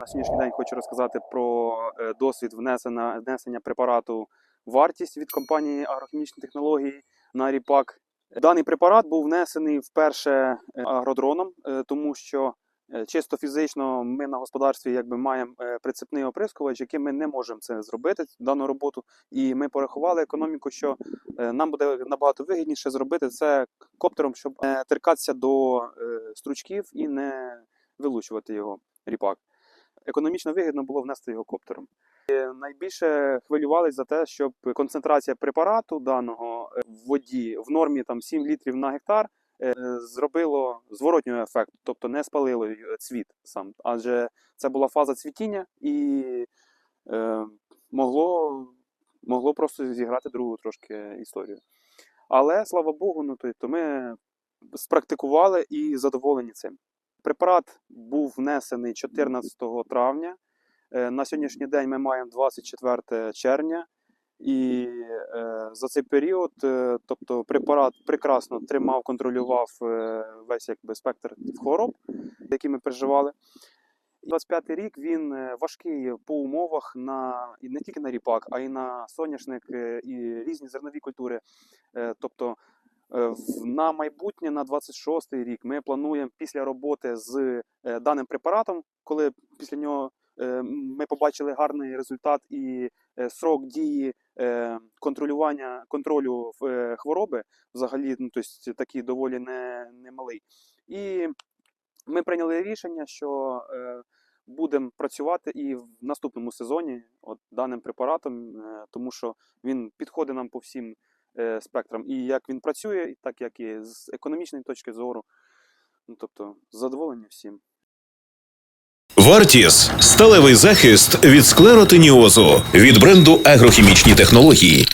На сьогоднішній день хочу розказати про е, досвід внесення, внесення препарату вартість від компанії агрохімічні технології на ріпак. Даний препарат був внесений вперше е, агродроном, е, тому що чисто фізично ми на господарстві якби маємо прицепний оприскувач, яким ми не можемо це зробити, дану роботу. І ми порахували економіку, що нам буде набагато вигідніше зробити це коптером, щоб не теркатися до стручків і не вилучувати його ріпак. Економічно вигідно було внести його коптером. Е, Найбільше хвилювались за те, щоб концентрація препарату даного е, в воді в нормі там 7 літрів на гектар е, зробило зворотнього ефекту, тобто не спалило цвіт сам. Адже це була фаза цвітіння і е, могло, могло просто зіграти другу трошки історію. Але слава Богу, ну то ми спрактикували і задоволені цим. Препарат був внесений 14 травня. Е, На сьогоднішній день ми маємо 24 червня, і е, за цей період, е, тобто препарат прекрасно тримав, контролював весь якби, спектр хвороб, які ми переживали. 25 рік він важкий по умовах на і не тільки на ріпак, а й на соняшник і різні зернові культури. Тобто на майбутнє, на 26 рік, ми плануємо після роботи з е, даним препаратом, коли після нього е, ми побачили гарний результат і е, срок дії е, контролювання контролю е, хвороби, взагалі, ну тобто такий доволі не, немалий. І ми прийняли рішення, що е, будемо працювати і в наступному сезоні от даним препаратом, е, тому що він підходить нам по всім е, спектрам. І як він працює, так як і з економічної точки зору. Ну, тобто, задоволення всім. Вартіс сталевий захист від склеротиніозу від бренду агрохімічні технології.